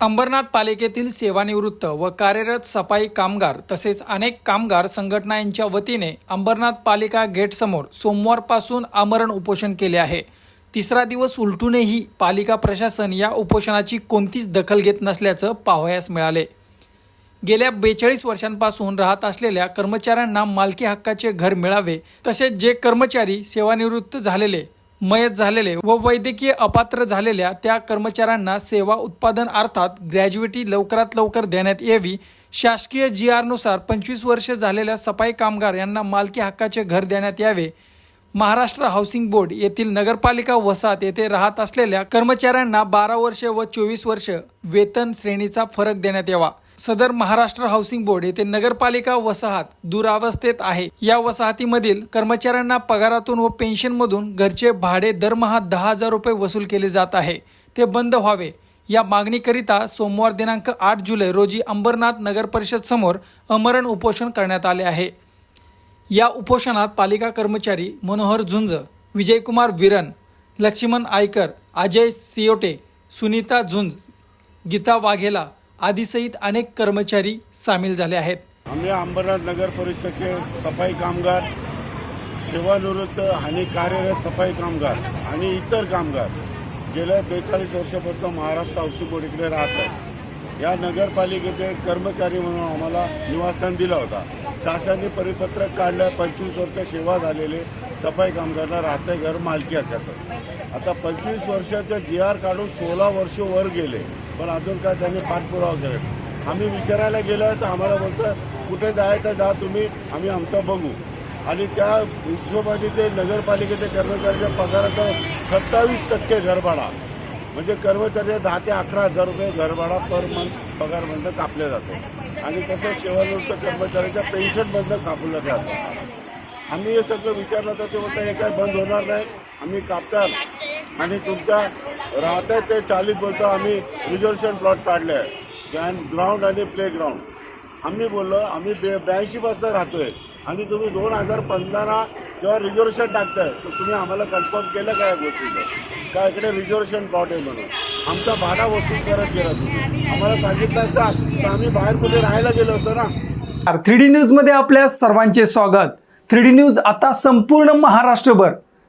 अंबरनाथ पालिकेतील सेवानिवृत्त व कार्यरत सफाई कामगार तसेच अनेक कामगार संघटना यांच्या वतीने अंबरनाथ पालिका गेटसमोर सोमवारपासून आमरण उपोषण केले आहे. तिसरा दिवस उलटूनही पालिका प्रशासन या उपोषणाची कोणतीच दखल घेत नसल्याचं पाहावयास मिळाले. गेल्या बेचाळीस वर्षांपासून राहत असलेल्या कर्मचाऱ्यांना मालकी हक्काचे घर मिळावे तसेच जे कर्मचारी सेवानिवृत्त झालेले मयत झालेले व वैद्यकीय अपात्र झालेल्या त्या कर्मचाऱ्यांना सेवा उत्पादन अर्थात ग्रॅज्युएटी लवकरात लवकर देण्यात यावी. शासकीय जी आरनुसार पंचवीस वर्ष झालेल्या सफाई कामगार यांना मालकी हक्काचे घर देण्यात यावे. महाराष्ट्र हाऊसिंग बोर्ड येथील नगरपालिका वसाहत येथे राहत असलेल्या कर्मचाऱ्यांना बारा वर्ष व चोवीस वर्ष वेतन श्रेणीचा फरक देण्यात यावा. सदर महाराष्ट्र हाऊसिंग बोर्ड येथे नगरपालिका वसाहत दुरावस्थेत आहे. या वसाहतीमधील कर्मचाऱ्यांना पगारातून व पेन्शनमधून घरचे भाडे दरमहा दहा हजार रुपये वसूल केले जात आहे. ते बंद व्हावे. या मागणीकरिता सोमवार दिनांक आठ जुलै रोजी अंबरनाथ नगर परिषद समोर अमरण उपोषण करण्यात आले आहे. या उपोषणात पालिका कर्मचारी मनोहर झुंज विजयकुमार विरन लक्ष्मण आयकर अजय सियोटे सुनीता झुंज गीता वाघेला आदीसहित अनेक कर्मचारी सामील झाले आहेत. आम्ही अंबरनाथ नगर परिषदचे सफाई कामगार सेवानिवृत्त आणि कार्यरत सफाई कामगार आणि इतर कामगार गेल्या बेचाळीस वर्षापासून महाराष्ट्र औषध बोर्ड इकडे राहत आहेत या नगरपालिकेचे कर्मचारी म्हणून आम्हाला निवासस्थान दिला होता. शासनाने परिपत्रक काढलं पंचवीस वर्ष सेवा झालेले सफाई कामगारांना राहते घर मालकी हक्काचं. आता पंचवीस वर्षाचं जी आर काढून सोळा वर्ष वर गेले. पण अजून काय त्यांनी पाठपुरावा केला. आम्ही विचारायला गेलो तर आम्हाला बोलतं कुठे जायचं जा तुम्ही आम्ही आमचं बघू. आणि त्या हिशोबाने ते नगरपालिकेचे कर्मचाऱ्याच्या पगाराचा सत्तावीस टक्के घरभाडा. म्हणजे कर्मचाऱ्याच्या दहा ते अकरा हजार रुपये घरभाडा पर मंथ पगार कापल्या कापले जातो. आणि तसं सेवानिवृत्त कर्मचाऱ्याच्या पेन्शनमधनं कापलं जातं. आम्ही हे सगळं विचारलं तर ते म्हणतात हे काय बंद होणार नाही आम्ही कापतात आणि तुमच्या राहत्या ते चालीस बोलतो आम्ही रिझर्वेशन प्लॉट काढले आहे. ग्राउंड आणि प्ले ग्राउंड आम्ही बोललो आम्ही बे ब्याऐंशी पासून राहतोय. आणि तुम्ही दोन हजार पंधरा जेव्हा रिझर्वेशन टाकताय तर तुम्ही आम्हाला कन्फर्म केलं काय गोष्टीचं? का इकडे रिझर्वेशन प्लॉट आहे म्हणून? आमचा भाडा वसूल करत गेला तुम्ही. आम्हाला सांगितलं असतात तर आम्ही बाहेर कुठे राहायला गेलो असतो ना. थ्री डी न्यूजमध्ये आपल्या सर्वांचे स्वागत. थ्री डी न्यूज आता संपूर्ण महाराष्ट्रभर.